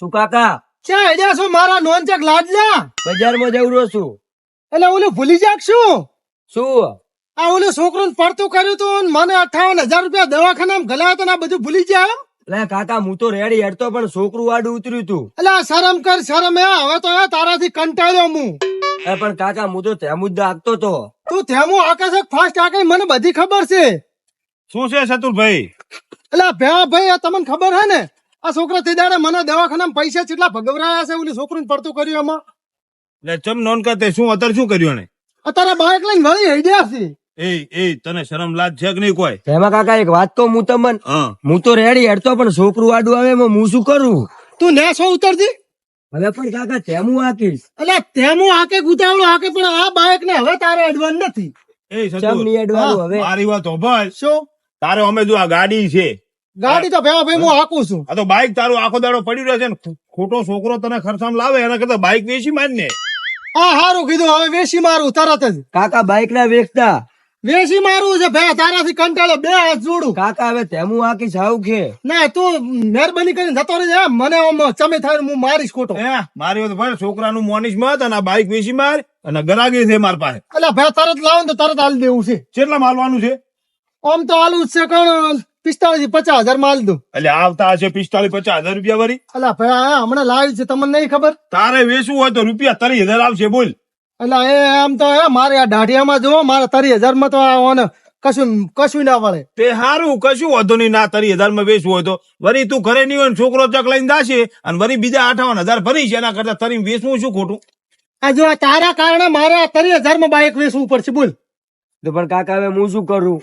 શું કાકા? ચા હેડ્યા છો? મારા નોન ચેક લાડલા બજારમાં જવું રહ્યો છું. એટલે ઓલું ભૂલી જાક શું? શું? આ ઓલું છોકરું પડતું કર્યું તું મને અઠાવન હજાર રૂપિયા દવાખાનામાં ગલાયા હતા ને આ બધું ભૂલી જાય એટલે કાકા હું તો રેડી હેડતો પણ છોકરું વાડું ઉતર્યું તું. એટલે આ શરમ કર શરમ એ હવે તો એ તારાથી કંટાળ્યો હું. એ પણ કાકા હું તો ત્યાં જ આગતો તો. તું તેમું આકાશ ફાસ્ટ આકે મને બધી ખબર છે. શું છે ચતુરભાઈ એટલે ભ્યા ભાઈ આ તમને ખબર હે ને? આ છોકરા તે દાડે મને દવાખાનામાં પૈસા કેટલા ભગવરાયા છે? ઓલી છોકરીને પડતું કર્યું એમાં લે ચમ નોન કરતે શું? અત્યારે શું કર્યું એને અત્યારે બાઇક લઈને વળી હેડ્યા છે. એ એ તને શરમ લાજ છે કે નહીં કોઈ? એમાં કાકા એક વાત કહું હું તમને. હું. તો રેડી હેડતો પણ છોકરું આડું આવે એમાં હું શું કરું? તું ને શું ઉતરતી હવે પણ કાકા તેમું આકીશ એટલે તેમું હાકે ગુતાવડું હાકે પણ આ બાઇક ને હવે તારે એડવાન્સ નથી. એ હવે? મારી વાત હોભળ. શું? તારે અમે જો આ ગાડી છે ગાડી તો ભેવા ભાઈ હું. હાકું છું. આ તો બાઈક તારું આખો દાડો પડી રહ્યો છે ને ખોટો છોકરો તને ખર્ચામાં લાવે એના કરતા બાઈક વેચી માર ને. હા હારું કીધું હવે વેચી મારું તરત જ. કાકા બાઈક ના વેચતા. વેસી મારું છે ભે તારાથી કંટાળો બે હાથ જોડું. કાકા હવે તેમું આખી જાવ કે ના તું મહેરબાની કરીને જતો રહેજે મને આમ ચમે થાય હું મારીશ ખોટો. હે મારી તો ભાઈ છોકરાનું મોનીશ મત અને બાઈક વેસી વેચી માર અને ગરાગી છે માર પાસે. એટલે ભે તરત લાવો ને તો તરત હાલ દેવું છે. કેટલા માલવાનું છે? આમ તો હાલું જ છે કણ. પિસ્તાળીસ પચાસ હજારમાં દઉં. એટલે આવતા હશે પિસ્તાળીસ પચાસ હજાર રૂપિયા વરી અલા ભાઈ હમણાં લાવી છે તમને નહીં ખબર? તારે વેચવું હોય તો રૂપિયા ત્રીસ હજાર આવશે બોલ. એટલે એ આમ તો મારે આ દાઢિયામાં જોવો મારે તરી હજારમાં તો આ કશું કશું ના વળે. તે સારું કશું વાંધો નહીં ના તારી હજારમાં વેચવું હોય તો. વરી તું ઘરે નહીં હોય ને છોકરો ચક લઈને દાશે અને વરી બીજા અઠાવન હજાર ભરી છે એના કરતા તરી વેચવું શું ખોટું? આ જો આ તારા કારણે મારે આ તરી હજારમાં બાઇક વેચવું પડશે બોલ. તો પણ કાકા હવે હું શું કરું?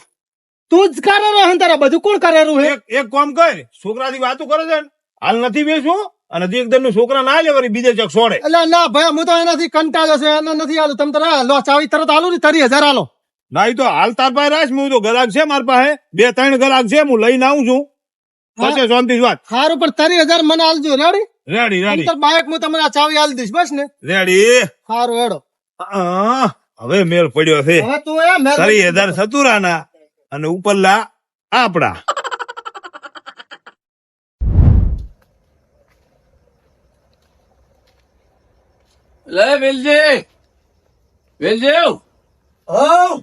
તું જ કરેલો હે તારા બધું કોણ કરેલું હે એક કામ કર છોકરાથી વાતો કરે છે હાલ નથી બેસું અને જે એકદમ છોકરા ના લે બીજે ચક છોડે એટલે ના ભાઈ હું તો એનાથી કંટાળ્યો છે એને નથી હાલું. તમે તારા લો ચાવી તરત હાલું ને તરી હજાર હાલો. ના તો હાલ તાર પાસે રાખ હું તો ગરાક છે મારી પાસે. બે ત્રણ ગરાક છે હું લઈને આવું છું. પછી શાંતિ વાત. સારું પણ તરી હજાર મને હાલજો રેડી? Ready ready. બાઇક હું તમને આ ચાવી હાલ દઈશ બસ ને. રેડી. સારું હેડો. હવે મેળ પડ્યો છે. હવે તું એ મેં તારી હજાર સતુરાના. અને ઉપરલા આપડા લે વેલજી. વેલજી ઓ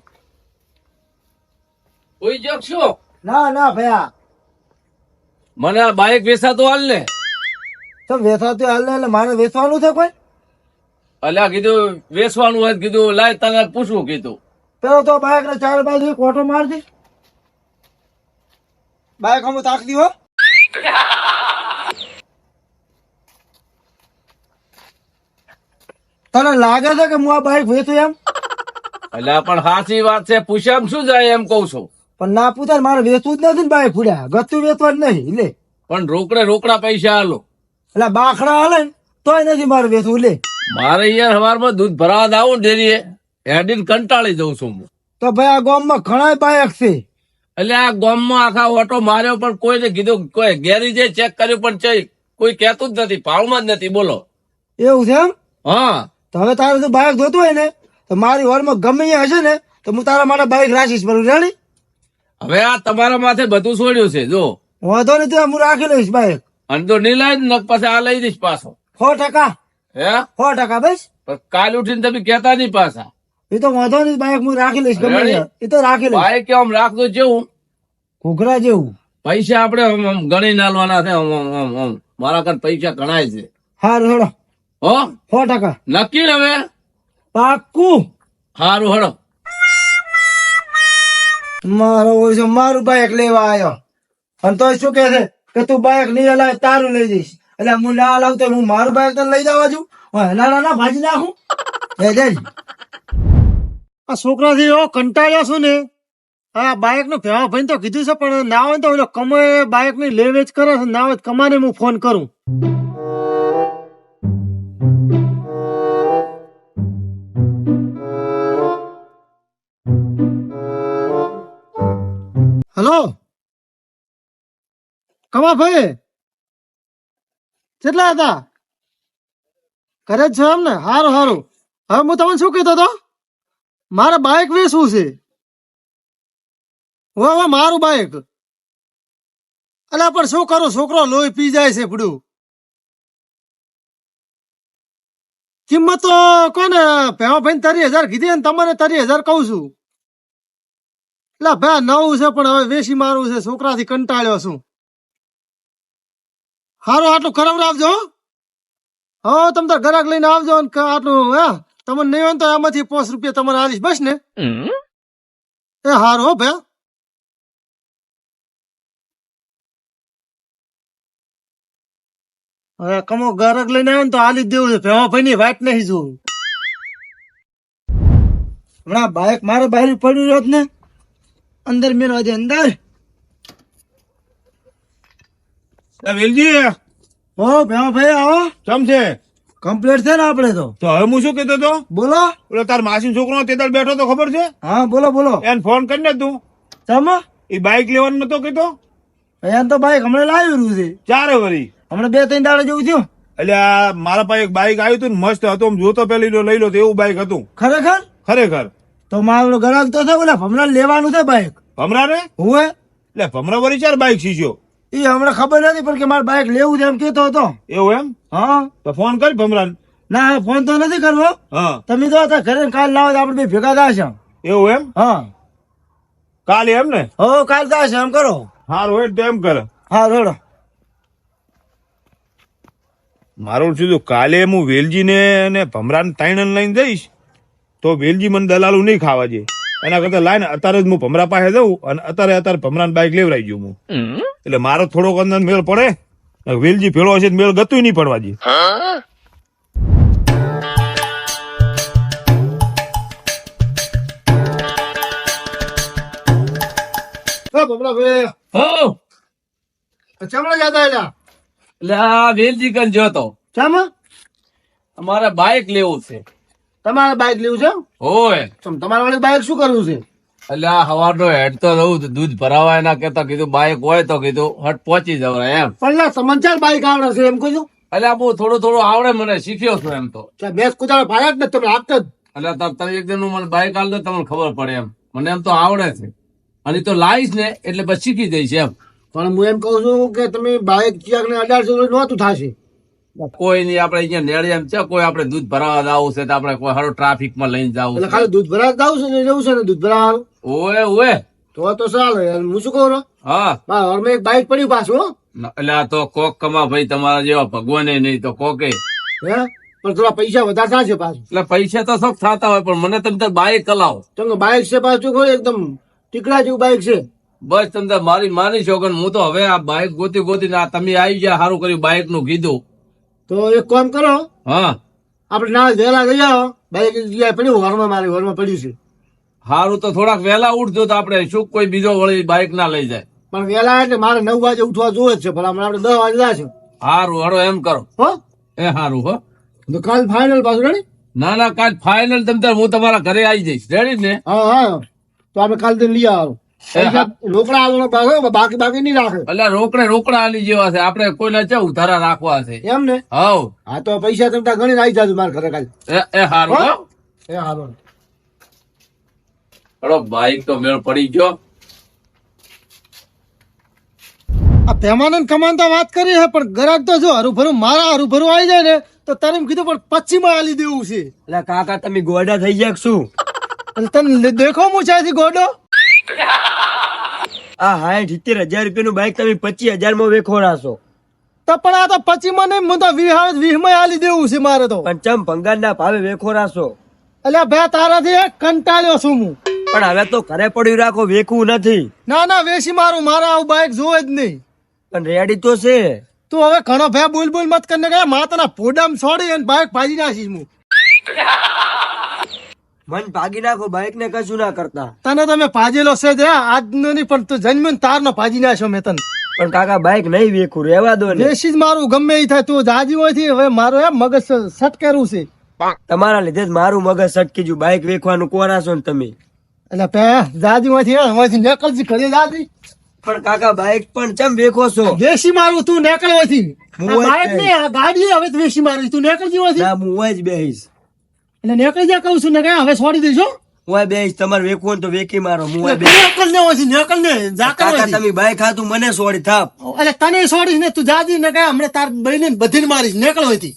કોઈ જગ ના ના ભયા. મને આ બાઇક વેસાતો હાલ ને. તો વેચાતું હાલ એટલે મારે વેચવાનું છે કોઈ? અલ્યા કીધું વેચવાનું હોય કીધું લાય તને પૂછવું કીધું. પેલો તો બાઇક ને ચાર બાજુ કોટો ઓટો બાઇક હમ તાક દીવો તને લાગે છે કે હું આ બાઈક વેચું એમ? એટલે પણ સાચી વાત છે. પૂછ્યામ શું જાય એમ કઉ છું. પણ ના પૂછે મારે વેચવું જ નથી ને બાઈક ફૂડ્યા. ગતું વેચવા જ નહીં લે. પણ રોકડે રોકડા પૈસા હાલો એટલે બાખડા હાલે ને તોય નથી મારે વેચવું લે. મારે યાર હવારમાં દૂધ ભરાવા આવું ડેરી ડેરીએ. હેડીને કંટાળી જઉં છું તો ભાઈ આ ગામમાં ઘણા બાઇક છે. એટલે આ ગામમાં આખા ઓટો માર્યો પણ કોઈને કીધું કોઈ ગેરેજે ચેક કર્યું પણ છે કોઈ કહેતું જ નથી ભાવમાં જ નથી બોલો. એવું છે એમ? હા. તો હવે તારે તો બાઇક જોતું હોય ને તો મારી ઓરમાં ગમે એ હશે ને તો હું તારા માટે બાઇક રાખીશ બરું જાણી હવે આ તમારા માથે બધું છોડ્યું છે જો. વાંધો નહીં તો હું રાખી લઈશ બાઇક અને તો નહીં લઈ ને પછી આ લઈ દઈશ પાછો. સો ટકા. હે? સો ટકા બસ. પણ કાલ ઉઠીને તમે કેતા નહીં પાછા. એ તો વાંધો નહીં બાઈક હું રાખી લઈશ ગમે એ તો રાખી લઈશ. બાઈક આમ રાખતો જેવું? ઘૂઘરા જેવું. પૈસા આપણે ગણી નાલવાના છે. મારા કર પૈસા ગણાય છે. હારું હેડો. હો? સો ટકા. નક્કી હવે? પાક્કું. હારું હડો. મારો છે મારું બાઈક લેવા આવ્યો અને તો શું કે છે કે તું બાઈક નહીં હલાવે તારું લઈ જઈશ. એટલે હું ના હલાવ તો હું મારું બાઈક તને લઈ જવા છું ના ના ના ભાજી નાખું. એ જઈ આ છોકરાથી એવો કંટાળ્યા છું ને. હા બાઈકનું ભેવા ભાઈ તો કીધું છે, પણ ના હોય તો ઓલો કમાય બાઇકની લે વેચ કરે છે, ના હોય કમાને હું ફોન કરું. હલો? કમા ભાઈ કેટલા હતા? ઘરે જ છો એમ ને સારું સારું હવે હું તમને શું કહેતો હતો? મારે બાઇક વેચવું છે? હો હો મારું બાઇક અલા, પણ શું કરું? છોકરો લોહી પી જાય છે પડ્યું કિંમત તો કોને? ભેવા ભાઈ તારી હજાર કીધી ને તમને તારી હજાર કહું છું. એટલે ભે, નવું છે, પણ હવે વેસી મારું છે, છોકરાથી કંટાળ્યો છું. હારું, આટલું ખરાબ હો. હા, તમે તાર ગ્રાહક લઈને આવજો ને આટલું, હે. તમને નહીં હોય તો આમાંથી પાંચ રૂપિયા તમારે આલીશ. બસ ને. એ હારું હો ભે હવે કમો ગ્રાહક લઈને આવે ને તો આલી દેવું છે. ભેવા ભાઈ ની વાત નહીં જોવું હમણાં બાઇક મારે બહાર પડ્યું રહ્યો ને અંદર મેળવા દે અંદર. વેલજી. હો ભેવા ભાઈ આવો. કેમ છે? કમ્પ્લીટ છે ને આપણે તો? તો હવે હું શું કહેતો તો બોલો. ઓલો તાર માસી છોકરો તે દાડ બેઠો તો ખબર છે? હા બોલો બોલો. એને ફોન કરીને તું. ચમ? એ બાઇક લેવાનું નતો કીધો અહીંયા તો બાઇક હમણાં લાવી રહ્યું છે. ચારે વરી. હમણાં બે ત્રણ દાડા જેવું થયું. એટલે મારા પાસે એક બાઇક આવ્યું હતું ને મસ્ત હતું. આમ જોતો પેલી લઈ લો એવું બાઇક હતું. ખરેખર? ખરેખર. તો મારો ગ્રાહક તો છે બોલા હમણાં લેવાનું છે બાઇક ભમરા ને હું? એટલે ભમરા વરી ચાર બાઇક શીખ્યો એ હમણાં ખબર નથી પણ કે મારે બાઇક લેવું છે એમ કેતો હતો. એવું એમ? હા. તો ફોન કર ભમરા ના ફોન તો નથી કરવો. હા. તમે તો હતા ઘરે કાલ લાવો તો આપણે બે ભેગા થશે એવું એમ? હા. કાલે એમ ને? હો કાલ થશે એમ કરો. હારું હોય તો એમ કરે. હા રોડો મારું સીધું કાલે હું વેલજીને અને ભમરાને તાઈણન લઈને જઈશ તો વેલજી મને દલાલું નહીં ખાવા દે. એના કરતા લાઈને અત્યારે જ હું ભમરા પાસે જઉં અને અત્યારે અત્યારે ભમરા બાઇક લેવડાવી ગયું હું. એટલે મારો થોડોક અંદર મેળ પડે. વેલજી ભેળો હશે તો મેળ ગતું નહીં પડવા દે. હા? બબલા ભાઈ. હો! ચમડા જતા એલા એટલે આ વેલજી જોતો. અમારે બાઇક લેવું છે. તમારે બાઇક લેવું છે? ઓય. તમારા વાળી બાઇક શું કરવું છે? એટલે આ હવારનો હેડ તો રહું તો દૂધ ભરાવા એના કેતા કીધું બાઇક હોય તો કીધું હટ પહોંચી જવાય એમ. પણ સમાચાર બાઇક આવડે છે એમ કહ્યું એટલે બહુ થોડું થોડું આવડે મને શીખ્યો છું એમ તો. બેસ કુદાડો ભાયા જ ને તમે આપતા જ. એટલે તમે એક દિન મને બાઇક આવડે તમને ખબર પડે એમ. મને એમ તો આવડે છે. અને તો લાવીશ ને એટલે પછી શીખી જઈશ એમ. પણ હું એમ કહું છું કે તમે બાઇક ક્યાંક ને અઢારસો નહોતું થશે. કોઈ નહીં આપણે અહીંયા નેડે એમ છે કોઈ આપણે દૂધ ભરાવા જવું છે તો આપણે કોઈ હારો ટ્રાફિકમાં લઈને જવું એટલે ખાલી દૂધ ભરાવા જવું છે ને જવું છે ને દૂધ ભરાવા ઓએ ઓએ તો તો ચાલે હું શું કહું? હા. મારા ઘરમાં એક બાઇક પડ્યું પાછું એટલે આ તો કોક કમા ભાઈ તમારા જેવા ભગવાને નહીં તો કોકે. હે? પણ થોડા પૈસા વધારે થશે પાછું. એટલે પૈસા તો સબ થતા હોય પણ મને તમે બાઇક ચલાવો. તમે કે બાઇક છે પાછું કોઈ એકદમ ટીકડા જેવું બાઇક છે. બસ તમે મારી માની છો હું તો હવે આ બાઇક ગોતી ગોતી તમે આવી ગયા સારું કર્યું બાઇકનું કીધું. તો એક કામ કરો. હા. આપણે ના વહેલા જઈ આવો. બાઈક જગ્યાએ પડ્યું ઘરમાં મારી ઘરમાં પડ્યું છે. સારું તો થોડાક વહેલા ઉઠજો તો આપણે શું કોઈ બીજો વળી બાઇક ના લઈ જાય. પણ વહેલા એટલે મારે નવ વાગે ઉઠવા જોવે જ છે પણ આપણે દસ વાગે જશે. સારું હારો એમ કરો. હો? એ સારું હો. તો કાલ ફાઇનલ પાછું રેડી ના ના કાલ ફાઇનલ તમ હું તમારા ઘરે આવી જઈશ. રેડી ને? હા હા. તો આપણે કાલ દિન લઈ આવો. રોકડા બાકી બાકી નહીં રાખે. એટલે રોકડે રોકડા આલી જેવા છે. આપણે કોઈને ચા ઉધારા રાખવા છે. એમ ને? હવ. હા તો પૈસા તમે ત્યાં ગણીને આવી જાજો મારા ઘરે કાલ. એ એ એ હાલો હળો બાઇક તો મેળ પડી ગયો. આ પેમાનંદ કમાનતા વાત કરી છે પણ ગરાક તો જો હરુભરું મારા હરુભરું આવી જાય ને તો તારે એમ કીધું પણ પચ્ચીમાં આલી દેવું છે. એટલે કાકા તમે ગોડા થઈ ગયા શું તને દેખો હું છે ગોડો. આ હાઠ સિત્તેર હજાર રૂપિયાનું બાઇક તમે પચીસ હજારમાં વેખોરાશો તો પણ આ તો પચ્ચીમાં નહીં હું તો આવે વીહમાં આલી દેવું છે મારે તો. પણ ચમ ભંગારના ભાવે વેખોરાશો એટલે બે તારાથી કંટાળ્યો છું હું. પણ હવે તો ઘરે પડ્યું રાખો વેખવું નથી. ના ના વેસી મારું મારા આવું બાઇક જોવે જ નહીં. પણ રેડી તો છે. તું હવે ઘણો ભે બોલ બોલ મત કરીને ગયા માતાના પોડામ છોડી અને બાઇક ભાજી નાખીશ હું. મન ભાગી નાખો બાઈક ને કશું ના કરતા. તને તમે ભાજેલો છે જ આજનો નહીં પણ તું જન્મ તારનો ભાજી નાખ્યો મેં તને. પણ કાકા બાઈક નહીં વેખું રહેવા દો ને. વેસી જ મારું ગમે એ થાય તું જાજી હોયથી હવે મારો એમ મગજ સટકેરું છે. તમારા લીધે જ મારું મગજ સટકી ગયું. બાઈક વેખવાનું કોરાશો ને તમે. એટલે પે જાજી હોયથી હોયથી નીકળજી ઘરે જાજી. પણ કાકા બાઈક પણ ચમ વેખો છો? દેશી મારું તું નીકળ હોયથી. હું હોય બાઇક જ નહીં આ ગાડી હવે તો મારું તું નીકળજી હોયથી. ના હું હોય જ બેહીશ. એટલે નીકળી જા કહું છું ને કઈ હવે છોડી દઈશું હું હોય તમારે વેખવું તો વેકી મારો હું હોય એટલે ને હોયથી નીકળ ને જાકર કાકા તમે બાઈક હાથું મને સોડી થાપ. એટલે તને સોડીશ ને તું જાજી ને કઈ હમણાં તાર બહેને બધીને મારીશ નીકળ હોયથી.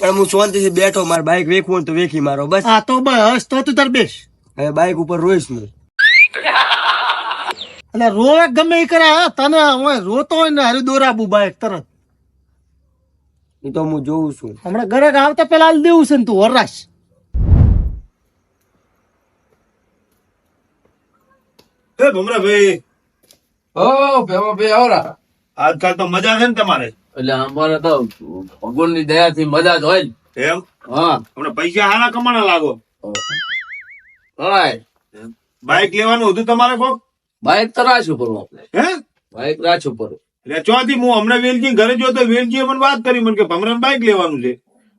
પણ હું શાંતિથી બેઠો મારે બાઈક વેકવું તો વેકી મારો બસ. હા તો બસ તો તું તાર બેસ. હવે બાઈક ઉપર રોઈશ હું. એટલે રોવે ગમે એ કરે તને રોતો હોય ને હારું દોરાબુ બાઈક તરત. એ તો હું જોઉં છું. હમણાં ઘરે આવતા પેલા હાલ દેવું છે ને તું વરરાશ હે ભમરાભાઈ. ઓ ભેમા ભાઈ આવરા આજકાલ તો મજા છે ને તમારે. એટલે અમારે તો ભગવાનની દયા થી મજા જ હોય. એમ? હા. હમણાં પૈસા હારા કમાણા લાગો. બાઈક લેવાનું હતું તમારે કોક? બાઈક તો રાખ્યું પડવું આપણે હે? બાઈક રાજ પડવું એટલે ચોથી હું હમણાં વેલજી ઘરે જો તો વેલજીએ પણ વાત કરી મને કે ભમરાને બાઈક લેવાનું છે.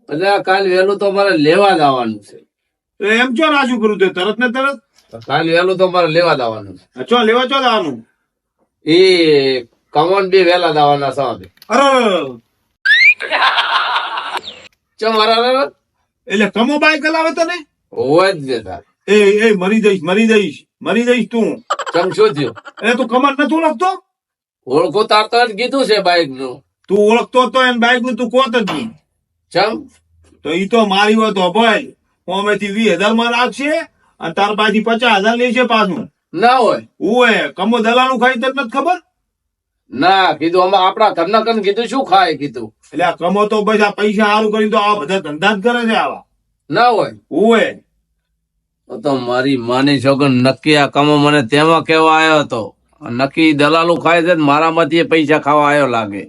એટલે કાલ વહેલું તો અમારે લેવા જ આવવાનું છે. એમ ચો રાજુ કરું તે તરત ને તરત? કાલ વહેલું તો અમારે લેવા જ આવવાનું છે. ચો લેવા ચો આવવાનું એ કમોન બી વહેલા જ આવવાના છે અરે ચો મારા એટલે કમો બાઈક હલાવે તને? હોય જ ને એ એ મરી જઈશ મરી જઈશ મરી જઈશ તું. ચમ શું થયું? એટલે તું કમર નથી ઓળખતો? ઓળખો તાર તો જ કીધું છે બાઈકનું તું ઓળખતો તો એને બાઈકનું તું કોત નહીં. ચમ? તો ઈ તો મારી હોય તો ભાઈ અમેથી વીસ હજારમાં રાખશે અને તાર પાછી પચાસ હજાર લેશે પાછું. ના હોય. ઓએ કમો દલાલું ખાઈ તને નથી ખબર? ના કીધું આમાં આપણા ઘરના કન કીધું શું ખાય કીધું? એટલે આ કમો તો બસ આ પૈસા સારું કરીને તો આ બધા ધંધા જ કરે છે આવા. ના હોય. ઓએ તો મારી માની છોકર નક્કી આ કમો મને તેમાં કેવા આવ્યો હતો? નક્કી દલાલો ખાય છે ને મારામાંથી પૈસા ખાવા આવ્યો લાગે.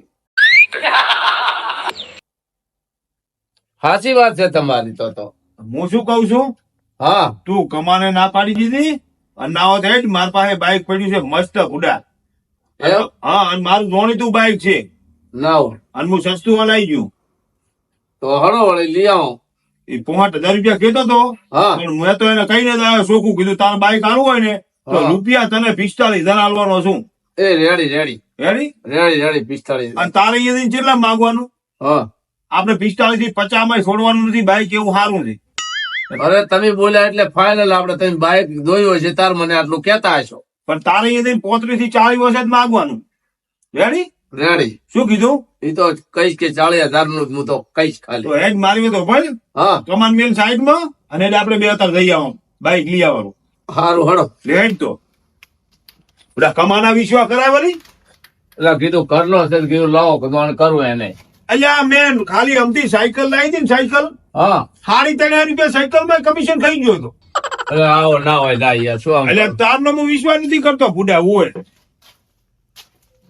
સાચી વાત છે તમારી તો તો. હું શું કઉ છું? હા. તું કમાને ના પાડી દીધી અને ના હોત જ મારી પાસે બાઈક પડ્યું છે મસ્ત ગુડા. હા અને મારું જોણીતું બાઈક છે. નાવ અને હું સસ્તું હલાઈ ગયું. તો હળો વળી લઈ આવો. એ પોહાટ હજાર રૂપિયા કેતો તો. હા. પણ મેં તો એને કહીને જ આવ્યો શોખું કીધું તારું બાઈક સારું હોય ને તો રૂપિયા તને પિસ્તાલીસ હજાર આલવાનો છું. એ ready ready. Ready? Ready ready પિસ્તાલીસ અને તારે અહીંયાથી કેટલા માંગવાનું? હા. આપણે પિસ્તાલીસથી પચાસમાં છોડવાનું નથી બાઈક એવું સારું છે અરે તમે બોલ્યા એટલે ફાઇનલ આપણે તમે બાઇક દોયો છે તાર મને આટલું કેતા હશો. પણ તારે અહીંયાથી પોત્રીસથી ચાલીસ વર્ષે જ માંગવાનું. રેડી? રેડી. શું કીધું? એ તો કઈશ કે ચાલીસ હજારનું હું તો કઈશ ખાલી. તો હેડ મારી તો ભાઈ હા. કમાન મેલ સાઈડમાં અને આપણે બે અત્યારે જઈ આવો. બાઈક લઈ આવવાનું. હળો હેડ તો. બધા કમાના વિશ્વાસ કરાવેલી? એટલે કીધું કરનો છે કીધું લાવો કમાણ કરું એને. અલ્યા મેન ખાલી અમથી સાયકલ લાવી હતી ને સાયકલ? હા. સાડી ત્રણ રૂપિયા સાયકલમાં કમિશન ખાઈ ગયો હતો એટલે આવો ના હોય ના યાર શું એટલે એટલે તારનો હું વિશ્વાસ નથી કરતો બુડા હોય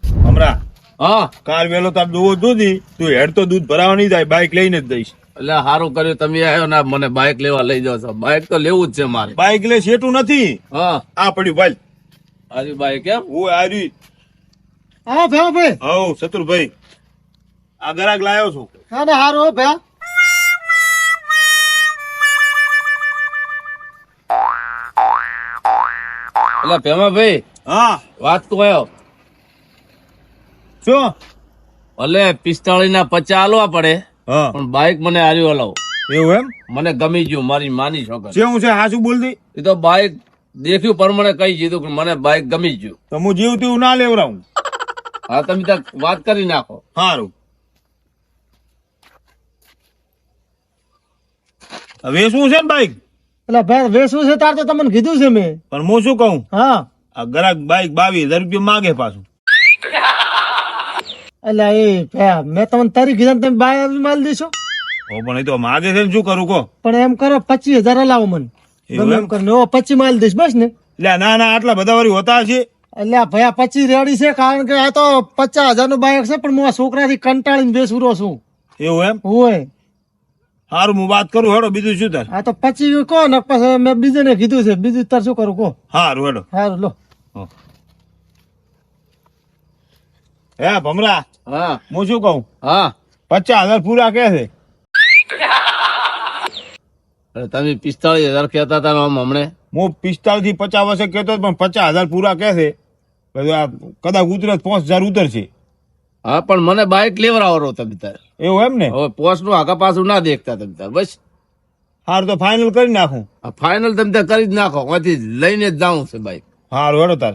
હમણાં. હા. કાર વેલો તાર દોવો દૂધી તું હેડ તો દૂધ ભરાવા નહીં જાય બાઈક લઈને જ દઈશ એટલે સારું કર્યું તમે આવ્યો ને મને બાઇક લેવા લઈ જાવ છો. બાઇક તો લેવું જ છે મારે. બાઈક લે શેઠું નથી. હા. આ પડ્યું ભાઈ. આરી બાઇક એમ? હું આરી હા ભેવા ભાઈ. હવ શત્રુભાઈ. આ ગરાક લાયો છું. ના ના હારું હો ભેવા એટલે પેમા ભાઈ હા. વાત તો આવ્યો શું? ભલે પિસ્તાળીસ ના પચાસ હાલવા પડે. પણ બાઇક મને હાર્યું હલાવ. એવું એમ? મને ગમી ગયું મારી માની છોકરી શું છે? હાસું બોલતી? એ તો બાઇક દેખ્યું પ્રમાણે કહી દીધું કે મને બાઇક ગમી જ ગયું. તો હું જીવ તેવું ના લેવરાવું. હા તમે ત્યાં વાત કરી નાખો. સારું વેસવું છે ને બાઈક એટલે ભાઈ વેસવું છે તાર તો તમને કીધું છે મેં. પણ હું શું કહું? હા. આ ગરાક બાઈક બાવીસ હજાર રૂપિયા માગે પાછું. એટલે એ મેં તમને તારી કીધા તમે બાય માલ દેશો. હો પણ એ તો માગે છે શું કરું કહો. પણ એમ કરો પચીસ હજાર લાવો મને. ગમે એમ? કરીને ઓ પચીસ માલ દઈશ બસ ને. એટલે ના ના આટલા બધા વાળી હોતા છે એટલે ભયા પચીસ રેડી છે કારણ કે આ તો પચાસ હજારનું બાયક છે પણ હું આ છોકરાથી કંટાળીને બેસુરો છું. એવું એમ? હોય. સારું હું વાત કરું હેડો બીજું શું તાર? આ તો પચીસ કહો ને પછી મેં બીજાને કીધું છે. બીજું તાર શું કરું કહો. સારું હેડો. સારું લો. હે ભમરા હા. હું શું કહું? હા. પચાસ હજાર પૂરા કે છે? તમે પિસ્તાળીસ હજાર કહેતા હતા હમણે. હું પિસ્તાળીસથી પચાસ વર્ષે કહેતો હતો, પણ પચાસ હજાર પૂરા કે છે? કદાચ ઉતરે પાંચ હજાર ઉતરશે. હા પણ મને બાઇક લેવડાવો તમે તાર. એવું એમ ને? હવે પોસ્ટનું આગા પાછું ના દેખતા તમે તાર બસ. હારું તો ફાઇનલ કરી નાખું. આ ફાઇનલ તમે કરી જ નાખો અહીંથી લઈને જ જાઉં છે બાઇક હારું હેડો તાર.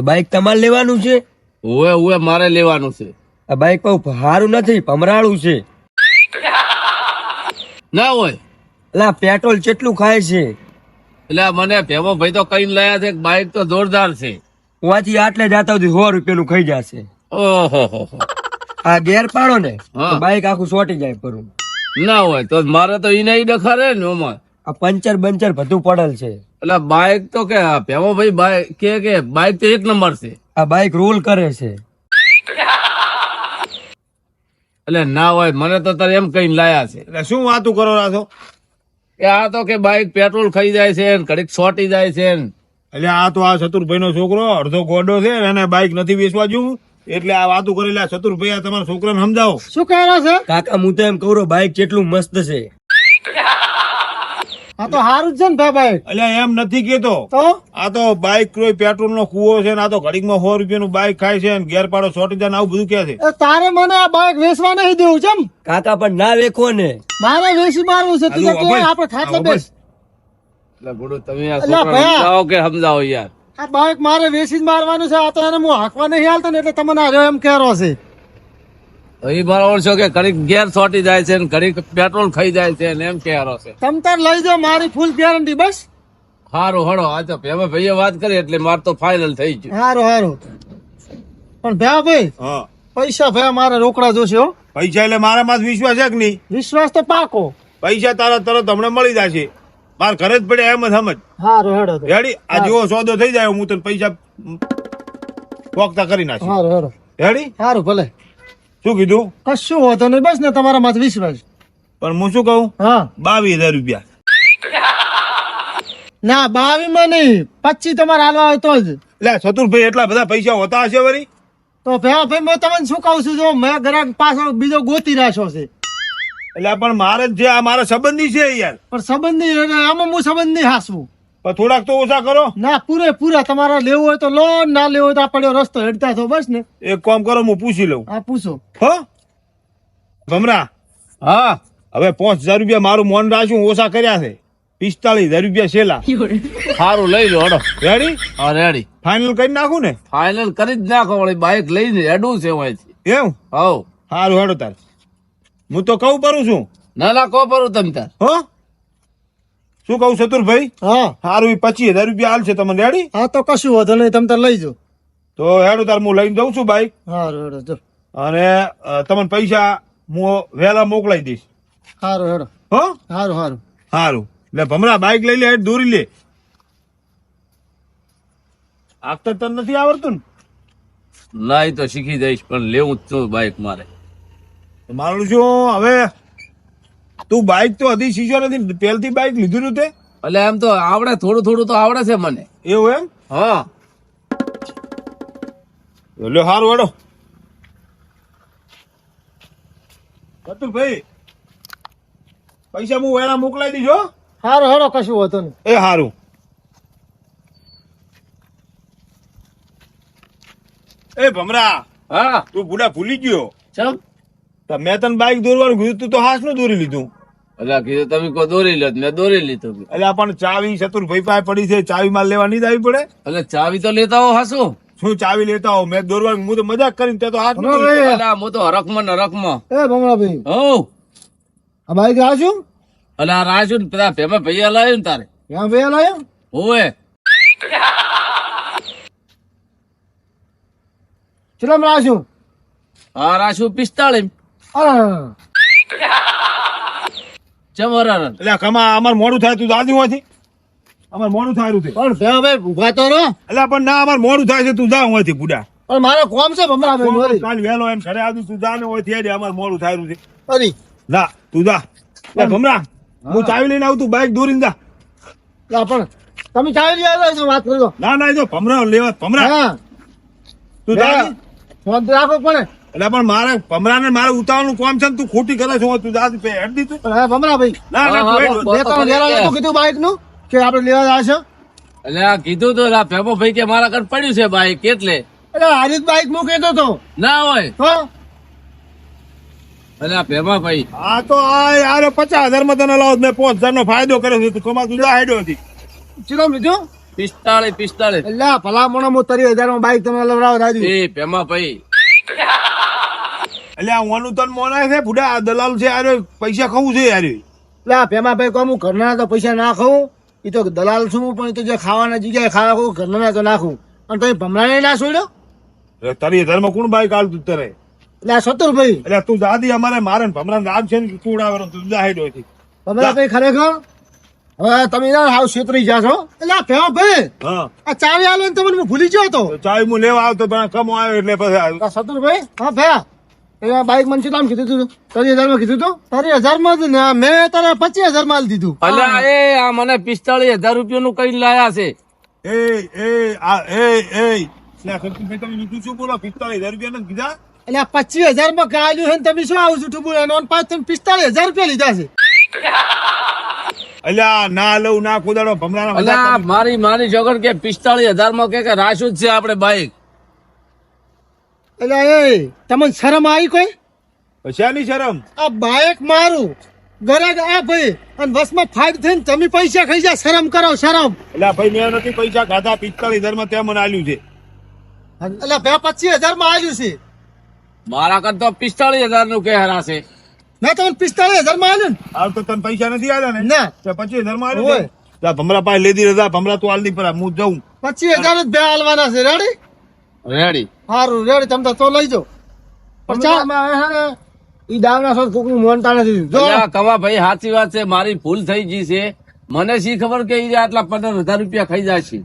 બાઈક તમારે લેવાનું છે? ઓએ ઓએ મારે લેવાનું છે. આ બાઈક બહુ હારું નથી પમરાળું છે. ના હોય. એટલે પેટ્રોલ કેટલું ખાય છે. એટલે મને ભેમો ભાઈ તો કઈ લાયા છે બાઈક તો જોરદાર છે. વાંચી આટલે જાતા સુધી સો રૂપિયાનું ખાઈ જશે. ઓહો આ ગેર પાડો ને હા. બાઈક આખું સોટી જાય પરું. ના હોય તો મારે તો ઈ નહીં ડખારે ને ઓમાં. આ પંચર બંચર બધું પડેલ છે. એટલે બાઈક તો કે ભેમો ભાઈ બાઈક કે કે બાઈક તો એક નંબર છે. આ બાઈક રોલ કરે છે. એટલે ના હોય મને તો તારે એમ કઈ લાયા છે. એટલે શું વાતું કરો છો? કે આ તો કે બાઇક પેટ્રોલ ખાઈ જાય છે ને ઘડીક છોટી જાય છે એટલે આ તો આ ચતુરભાઈ નો છોકરો અડધો ગોડો છે ને એને બાઈક નથી વેચવા જેવું. એટલે આ વાતું કરેલા ચતુરભાઈ આ તમારા છોકરાને સમજાવો. શું કહે છે? કાકા હું તો એમ કહું બાઇક બાઈક કેટલું મસ્ત છે. આ તો સારું જ છે ને ભાઈ. ભાઈ એટલે એમ નથી કેતો તો? આ તો બાઈક કોઈ પેટ્રોલ નો કુવો છે ને આ તો ઘડીકમાં સો રૂપિયા નું બાઈક ખાય છે ને ગેર પાડો સોટી જાય આવું બધું કે છે. તારે મને આ બાઈક વેચવા નહીં દેવું છે? કાકા પણ ના વેખો ને. મારે વેચી મારવું છે. તું કે. આપણે ખાટલે બેસ એટલે ગુડુ તમે આ અલા, છોકરાને ભયા. સમજાવો કે સમજાવો યાર. આ બાઈક મારે વેચી જ મારવાનું છે. આ તો એને હું હાંકવા નહીં હાલતો ને એટલે તમને આ એમ કહેરો છે. એ બરાબર છો કે ઘડીક ગેર સોટી જાય છે ઘડીક પેટ્રોલ ખાઈ જાય છે ને એમ છે. તમ લઈ જાઓ મારી ફૂલ ગેરંટી બસ. સારું હળો આ તો ભેમા ભાઈએ વાત કરી એટલે માર તો ફાઇનલ થઈ ગયું. સારું સારું પણ ભયા ભાઈ હા. પૈસા ભયા મારે રોકડા જોશે હો. પૈસા એટલે મારા માં વિશ્વાસ છે કે નહીં? વિશ્વાસ તો પાકો. પૈસા તારા તરત હમણાં મળી જશે. માર ઘરે જ પડે એમ જ સમજ સારું હેડો રેડી? આ જેવો સોદો થઈ જાય હું તને પૈસા પોકતા કરી નાખી સારું હેડો. રેડી? ભલે. શું કીધું? કશું હોતો નહીં બસ ને તમારા માથે વિશ્વાસ. પણ હું શું કહું? હા. બાવીસ હજાર રૂપિયા. ના બાવી માં નહીં પચીસ તમારે હાલવા હોય તો જ. એટલે ચતુરભાઈ એટલા બધા પૈસા હોતા હશે વળી? તો ભયા ભાઈ હું તમને શું કહું છું જો મેં ગ્રાહક પાછો બીજો ગોતી રાખ્યો છે. એટલે પણ મારે જ આ મારા સંબંધી છે યાર. પણ સંબંધી આમાં હું સંબંધી હાસવું. થોડાક તો ઓછા કરો. ના પૂરે પૂરા. તમારે લેવું હોય તો લો ના લેવું હોય તો આ પડ્યો રસ્તો હેડતા થો બસ ને. એક કામ કરો હું પૂછી લઉં. હા પૂછો. હો? ભમરા. હા. હવે પાંચ હજાર રૂપિયા મારું મોન રાખ્યું ઓછા કર્યા છે. પિસ્તાલીસ હજાર રૂપિયા છેલા સારું લઈ લો હડો. રેડી હા રેડી ફાઇનલ કરી નાખું ને? ફાઇનલ કરી જ નાખો વળી બાઈક લઈને હેડું છે અહીંથી. એવું? હવ સારું હેડો તાર. હું તો કહું કરું છું. ના ના કો પરું તમે તાર. હો? શું કહું ચતુરભાઈ? હા. સારું એ પચીસ હજાર રૂપિયા હાલ છે તમને રેડી હા તો કશું વાંધો નહીં તમે તાર લઈ જાઓ. તો હેડો તાર હું લઈને જઉં છું બાઈક. સારું હેડો જો. અને તમને પૈસા હું વહેલા મોકલાઈ દઈશ. સારું હેડો. હો? સારું સારું સારું એટલે ભમરા બાઈક લઈ લે હેડ દોરી લે. આગતર તને નથી આવડતું ને? ના તો શીખી જઈશ પણ લેવું જ છું બાઈક મારે. મારું શું હવે તું બાઈક તો હજી શીશો નથી પહેલથી બાઈક લીધું નું તે? એટલે એમ તો આવડે થોડું થોડું તો આવડે છે મને. એવું એમ? હા. લ્યો સારું હેડો. ભાઈ પૈસા હું વેળા મોકલાઈ દીજો. હારો હેડો કશું હતો નહીં. એ સારું એ ભમરા હા. તું બુડા ભૂલી ગયો. ચમ? તો મેં તને બાઈક દોરવાનું કીધું તું તો હાથનું દોરી લીધું. એટલે કીધું તમે કોઈ દોરી લો મેં દોરી લીધું. એટલે પણ ચાવી ચતુરભાઈ પાસે પડી છે ચાવી માલ લેવા નહીં જ આવી પડે? એટલે ચાવી તો લેતા હો હાસુ. શું ચાવી લેતા હો મેં દોરવાની હું તો મજાક કરીને તે તો હાથ. ભાઈ. હું તો હરખમાં ને હરખમાં. એ ભમરાભાઈ હો આ બાઈક રાખ્યું અલા આ રાજુ ને પેલા ભેમા ભૈયા લાવ્યો ને તારે. ક્યાં બે લાયો? હોવે. ચલો રાજુ આ રાજુ પિસ્તાળીસ. અરે ચમરાન એટલે આ કમા અમાર મોડું થાય તું દાદી હોયથી? અમાર મોડું થાય છે પણ ભયા ભાઈ ઊભા તો એટલે પણ ના અમાર મોડું થાય છે તું જા હોયથી બુડા. પણ મારો કોમ છે ભમરાભાઈ મોરી કાલ વહેલો એમ ઘરે આવતું તું જા ને હેડે અમાર મોડું થાય છે અરે. ના તું જા. લે ભમરા હું. ચાવી લઈને આવું તું બાઈક દોરીને જા. લા પણ તમે ચાવી લઈ આવ્યા છો વાત કરજો ના ના તો ભમરા લેવા ભમરા. હા. તું જા. ફોન રાખો પણ. એટલે પણ મારે ભમરાને મારે ઉતાવળનું કામ છે તું ખોટી કરે છો તું જા તું હેડ ના ના હા, તું હા, હેડ. બસ. બે ત્રણ લેવા કીધું બાઈકનું કે આપણે લેવા જાય છે. એટલે આ કીધું તો આ ભેમો ભાઈ કે મારા ઘર પડ્યું છે બાઈક એટલે. એટલે હારી બાઈક મૂકે કહેતો તો ના હોય. હો એટલે આ ભેમા ભાઈ. આ તો આ યાર પચાસ હજારમાં તને લાવો મેં પાંચ હજાર નો ફાયદો કર્યો છે તું જા હતી ચિલો લીધું? પિસ્તાળીસ પિસ્તાળીસ એટલે ભલામણો હું તરી હજારમાં બાઈક તમને લવડાવો દાદી એ ભેમા ભાઈ. એટલે આ ઓનું તન મોના છે બુડા આ દલાલ છે આરે પૈસા ખાવું છે યાર એટલે આ ભેમા ભાઈ કહું હું ઘરના તો પૈસા ના ખાઉં. એ તો દલાલ છું પણ એ તો જે ખાવાના જગ્યાએ ખાવા ખાઉં ઘરના તો નાખું અને તો ભમરાને ના છોડ્યો? તારી ધર્મ કોણ બાઈક કાઢતું તરે એટલે આ સતુરભાઈ એટલે તું દાદી અમારે મારે ભમરાને રાગ છે ને કુડા વરો તું જાહેર હોય. ભમરાભાઈ ખરેખર? હવે તમે ના હાવ છેતરી જા છો એટલે આ ભેવા ભાઈ હા. આ ચાવી આલો ને તમને ભૂલી ગયો તો ચાવી હું લેવા આવતો પણ કમો આવ્યો એટલે પછી સતુર સતુરભાઈ હા ભયા. એ બાઈક મને કેટલામાં કીધું તું? તારી હજારમાં કીધું તું? તારી હજારમાં જ ને મેં તારે પચીસ હજારમાં દીધું. અલ્યા એ આ મને પિસ્તાળીસ હજાર રૂપિયા નું કઈ લાયા છે? એ એ આ એ એ. લે, ખર્ચુભાઈ તમે જૂઠું શું બોલો? પિસ્તાળીસ હજાર રૂપિયા નથી કીધા? એટલે પચીસ હજારમાં છે તમે શું આવું જૂઠું બોલે? એનો પાંચ તમે પિસ્તાળીસ હજાર રૂપિયા લીધા છે. અલ્યા ના લઉં ના કુદાડો ભમરાના અલ્યા મારી મારી જોગણ કે પિસ્તાળીસ હજારમાં કે રાશુ જ છે આપણે બાઈક? એટલે એ તમને શરમ આવી કોઈ? પછી શાની શરમ? આ બાઈક મારું. ગરાગ આ ભાઈ. અને બસમાં ફાઇટ થઈને તમે પૈસા ખાઈ જા શરમ કરો શરમ. એટલે ભાઈ મેં નથી પૈસા ખાધા પિસ્તાળીસ હજારમાં ત્યાં મને આલ્યું છે. એટલે બે પચીસ હજારમાં આવ્યું છે. મારા કરતો પિસ્તાળીસ હજારનું કે હરાશે ના તમને પિસ્તાળીસ હજારમાં આવ્યું હાલ તો તને પૈસા નથી આવ્યા ને? ને. પચીસ હજારમાં. આલ્યું ભમરા પાસે લેધી રજા ભમરા તું હાલ પર હું જઉં. પચીસ હજાર જ બે હાલવાના છે. રેડી રેડી સારું રેડી તમે તો લઈ જાઓ. પણ ઈ દાવના સો કોકનું મોનતા નથી જો. કવા ભાઈ સાચી વાત છે મારી ભૂલ થઈ ગઈ છે. મને શી ખબર કે ઈ આટલા પંદર હજાર રૂપિયા ખાઈ જાય છે.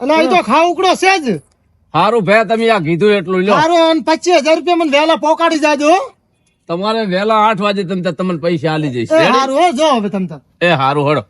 અને ઈ તો ખાવ ઉકડો છે જ. સારું ભે તમે આ કીધું એટલું લો સારું અને પચીસ હજાર રૂપિયા મને વહેલા પોકાડી જાજો તમારે વહેલા આઠ વાગે તમે તમને પૈસા આલી જઈશ. એ સારું હો જો હવે તમ એ સારું હડો